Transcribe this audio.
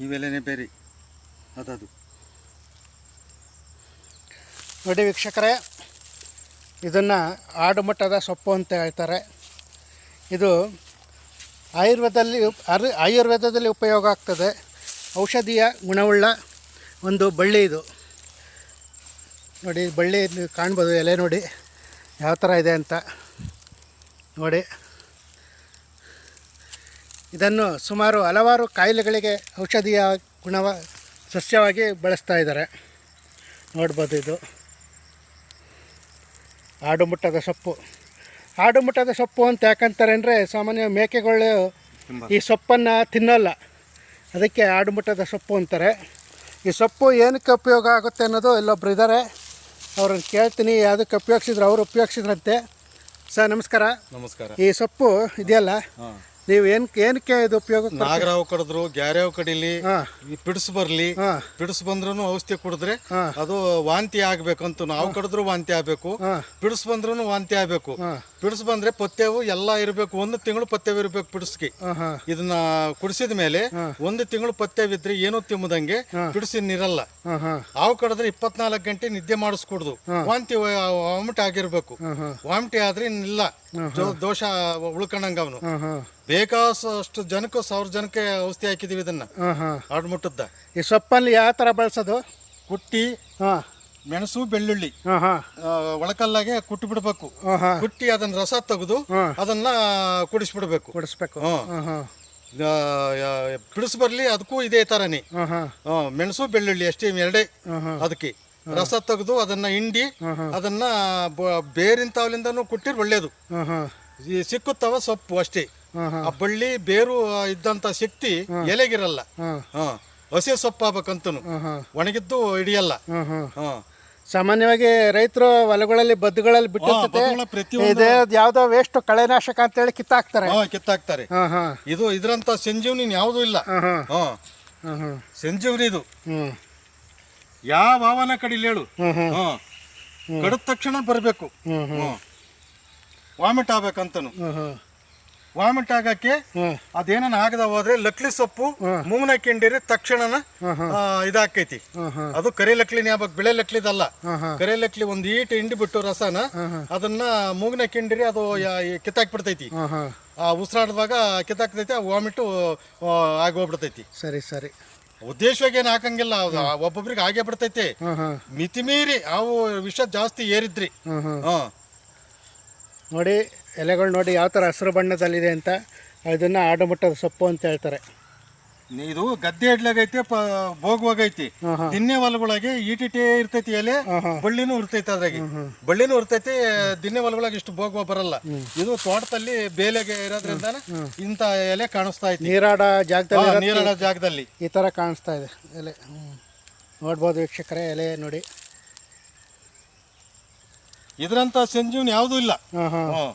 ಇವೆಲ್ಲನೇ ಬೇರೆ. ಅದದು. ನೋಡಿ ವೀಕ್ಷಕರೇ, ಇದನ್ನು ಆಡುಮಟ್ಟದ ಸೊಪ್ಪು ಅಂತ ಹೇಳ್ತಾರೆ. ಇದು ಆಯುರ್ವೇದದಲ್ಲಿ ಆಯುರ್ವೇದದಲ್ಲಿ ಉಪಯೋಗ ಆಗ್ತದೆ. ಔಷಧೀಯ ಗುಣವುಳ್ಳ ಒಂದು ಬಳ್ಳಿ ಇದು. ನೋಡಿ, ಬಳ್ಳಿ ಕಾಣ್ಬೋದು ಎಲೆ ನೋಡಿ. ಯಾವ ಥರ ಇದೆ ಅಂತ. ನೋಡಿ. ಇದನ್ನು ಸುಮಾರು ಹಲವಾರು ಕಾಯಿಲೆಗಳಿಗೆ ಔಷಧೀಯ ಗುಣವ ಸಸ್ಯವಾಗಿ ಬಳಸ್ತಾ ಇದ್ದಾರೆ. ನೋಡ್ಬೋದು ಇದು. ಆಡುಮುಟ್ಟದ ಸೊಪ್ಪು. ಆಡುಮುಟ್ಟದ ಸೊಪ್ಪು ಅಂತ ಯಾಕಂತಾರೆ ಅಂದರೆ ಸಾಮಾನ್ಯ ಮೇಕೆಗಳು ಈ ಸೊಪ್ಪನ್ನು ತಿನ್ನಲ್ಲ. ಅದಕ್ಕೆ ಆಡುಮುಟ್ಟದ ಸೊಪ್ಪು ಅಂತಾರೆ. ಈ ಸೊಪ್ಪು ಏನಕ್ಕೆ ಉಪಯೋಗ ಆಗುತ್ತೆ ಅನ್ನೋದು ಇಲ್ಲೊಬ್ರು ಇದ್ದಾರೆ ಅವ್ರನ್ನ ಕೇಳ್ತೀನಿ ಯಾವುದಕ್ಕೆ ಉಪಯೋಗಿಸಿದ್ರು ಅವರು ಉಪಯೋಗಿಸಿದ್ರಂತೆ. ಸರ್ ನಮಸ್ಕಾರ. ನಮಸ್ಕಾರ. ಈ ಸೊಪ್ಪು ಇದೆಯಲ್ಲ? ನೀವು ಏನ್ ಏನಕ್ಕೆ ಇದು ಉಪಯೋಗ ನಾಗರಾವ್ ಕಡಿದ್ರು ಗ್ಯಾರ್ಯಾವ್ ಕಡಿಲಿ ಪಿಡ್ಸ್ ಬರ್ಲಿ ಬಂದ್ರೂನು ಪಿಡ್ಸ್ ಬಂದ್ರು ಔಷಧಿ ಕುಡಿದ್ರೆ. ಅದು ವಾಂತಿ ಆಗ್ಬೇಕಂತ ನಾವು ಕಡಿದ್ರು ವಾಂತಿ ಆಗ್ಬೇಕು. ಪಿಡ್ಸ್ ಬಂದ್ರೂ ವಾಂತಿ ಆಗ್ಬೇಕು. ಪಿಡ್ಸ್ ಬಂದ್ರೆ ಪಥ್ಯವು ಎಲ್ಲ ಇರಬೇಕು ಒಂದು ತಿಂಗಳು ಪಥ್ಯವು ಇರಬೇಕು ಪಿಡ್ಸ್ಗೆ. ಇದನ್ನ ಕುಡಿಸಿದ ಮೇಲೆ ಒಂದು ತಿಂಗಳು ಪಥ್ಯವಿದ್ರೆ ಏನೂ ತಿಮ್ಮದಂಗೆ ಪಿಡ್ಸಿ ನೀರಲ್ಲ ಹಾವು ಕಡಿದ್ರೆ ಇಪ್ಪತ್ನಾಲ್ಕು ಗಂಟೆ ನಿದ್ದೆ ಮಾಡಿಸ್ಕೊಡ್ದು. ವಾಂತಿ ವಾಮಿಟ್ ಆಗಿರ್ಬೇಕು. ವಾಮಿಟಿ ಆದ್ರೆ ಇನ್ನಿಲ್ಲ. ದೋಷ ಉಳ್ಕೊಂಡಂಗ ಅವನು. ಬೇಕಾದಷ್ಟು ಜನಕ್ಕೆ ಸಾವಿರ ಜನಕ್ಕೆ ಔಷಧಿ ಹಾಕಿದೀವಿ ಇದನ್ನ. ಹಾಂ ಹಾಂ. ಆಡ್ಮುಟ್ಟದ್ದ ಈ ಸೊಪ್ಪಲ್ಲಿ ಯಾವ ಥರ ಬಳಸೋದು? ಕುಟ್ಟಿ ಹಾಂ. ಮೆಣಸು ಬೆಳ್ಳುಳ್ಳಿ. ಹಾಂ ಹಾಂ. ಒಳಕಲ್ಲಾಗೆ ಕುಟ್ಟಿ ಬಿಡ್ಬೇಕು. ಹಾಂ ಹಾಂ. ಕುಟ್ಟಿ ಅದನ್ನ ರಸ ತೆಗೆದು ಹಾಂ. ಅದನ್ನ ಕುಡಿಸ್ಬಿಡ್ಬೇಕು. ಕುಡಿಸ್ಬೇಕು. ಹಾಂ. ಹಾಂ ಹಾಂ. ಬಿಡಿಸ್ ಬರ್ಲಿ ಅದಕ್ಕೂ ಇದೇ ತರನೇ. ಹಾಂ ಹಾಂ. ಮೆಣಸು ಬೆಳ್ಳುಳ್ಳಿ ಅಷ್ಟೇ ಎರಡೇ ಹಾಂ ಹಾಂ. ಅದಕ್ಕೆ. ರಸ ತೆಗೆದು ಅದನ್ನ ಹಿಂಡಿ ಅದನ್ನ ಬ- ಬೇರಿಂತವಲಿಂದನೂ ಕುಟ್ಟಿರ್ ಒಳ್ಳೇದು. ಹಾಂ ಹಾಂ. ಈ ಸಿಕ್ಕುತ್ತವ ಸೊಪ್ಪು ಅಷ್ಟೇ. ಆ ಬಳ್ಳಿ ಬೇರು ಇದ್ದಂತ ಶಕ್ತಿ ಎಲೆಗಿರಲ್ಲ. ಹಸಿ ಸೊಪ್ಪು ಆಗ್ಬೇಕಂತನು ಹಾಂ ಹಾಂ. ಒಣಗಿದ್ದು ಹಿಡಿಯಲ್ಲ. ಸಾಮಾನ್ಯವಾಗಿ ರೈತರು ಹೊಲಗಳಲ್ಲಿ ಬದ್ದುಗಳಲ್ಲಿ ಬಿಟ್ಟು ಯಾವ್ದೋ ವೇಸ್ಟ್ ಕಳೆನಾಶಕ ಅಂತೇಳಿ ಕಿತ್ತಾಕ್ತಾರೆ. ಹಾ ಕಿತ್ತಾಕ್ತಾರೆ. ಹಾಂ ಇದು ಇದ್ರಂತ ಸಂಜೀವನಿ ಯಾವುದು ಇಲ್ಲ. ಸಂಜೀವನಿ ಇದು. ಯಾವ ಭಾವನ ಕಡಿಲಿ ಹೇಳು. ಕಡಿದ ತಕ್ಷಣ ಬರಬೇಕು. ವಾಮಿಟ್ ಆಗ್ಬೇಕಂತನು. ವಾಮಿಟ್ ಆಗಕ್ಕೆ ಅದೇನ ಆಗದ ಹೋದ್ರೆ ಲಕ್ಲಿ ಸೊಪ್ಪು ಮೂಗ್ನ ಕಿಂಡಿರಿ ತಕ್ಷಣನ ಇದಾಕೈತಿ. ಅದು ಕರಿ ಲಕ್ಲಿನ ಯಾವಾಗ ಬಿಳೆ ಲಕ್ಲಿದಲ್ಲ ಕರಿ ಲಕ್ಲಿ ಒಂದ್ ಈಟ್ ಹಿಂಡಿ ಬಿಟ್ಟು ರಸನ ಅದನ್ನ ಮೂಗ್ನ ಕಿಂಡಿರಿ ಅದು ಕಿತ್ತಾಕ್ ಬಿಡ್ತೈತಿ ಆ ಉಸಿರಾಡಿದಾಗ ಕಿತ್ತಾಕ್ತೈತಿ ಆ ವಾಮಿಟು ಆಗೋಗ್ಬಿಡ್ತೈತಿ ಸರಿ ಸರಿ. ಉದ್ದೇಶವಾಗಿ ಏನು ಹಾಕಂಗಿಲ್ಲ ಒಬ್ಬೊಬ್ರಿಗೆ ಆಗೇ ಬಿಡ್ತೈತಿ. ಮಿತಿ ಮೀರಿ ಮಿತಿಮೀರಿ ಅವು ವಿಷ ಜಾಸ್ತಿ ಏರಿದ್ರಿ. ಹಾ. ನೋಡಿ ಎಲೆಗಳು ನೋಡಿ ಯಾವ ಥರ ಹಸಿರು ಬಣ್ಣದಲ್ಲಿದೆ ಅಂತ. ಇದನ್ನು ಆಡುಮಟ್ಟದ ಸೊಪ್ಪು ಅಂತ ಹೇಳ್ತಾರೆ. ಇದು ಗದ್ದೆ ಇಡ್ಲಾಗೈತಿ ಭೋಗವಾಗೈತಿ. ದಿನ್ನೆ ಹೊಲಗಳಾಗಿ ಈಟಿಟಿ ಇರ್ತೈತಿ ಎಲೆ ಬಳ್ಳಿನೂ ಇರ್ತೈತಿ ಅದ್ರಾಗೆ. ಬಳ್ಳಿನೂ ಇರ್ತೈತಿ ದಿನ್ನೆ ಹೊಲಗಳಾಗಿ ಇಷ್ಟು ಭೋಗವ ಬರಲ್ಲ. ಇದು ತೋಟದಲ್ಲಿ ಬೇಲೆಗೆ ಇರೋದ್ರಿಂದ ಇಂತ ಎಲೆ ಕಾಣಿಸ್ತಾ ಐತಿ. ನೀರಾಡ ಜಾಗದಲ್ಲಿ ನೀರಾಡ ಜಾಗದಲ್ಲಿ. ಈ ತರ ಕಾಣಿಸ್ತಾ ಇದೆ ಎಲೆ. ನೋಡ್ಬೋದು ವೀಕ್ಷಕರೇ ಎಲೆ ನೋಡಿ. ಇದ್ರಂತ ಸಂಜೀವನ್ ಯಾವುದೂ ಇಲ್ಲ ಹ್ಮ್.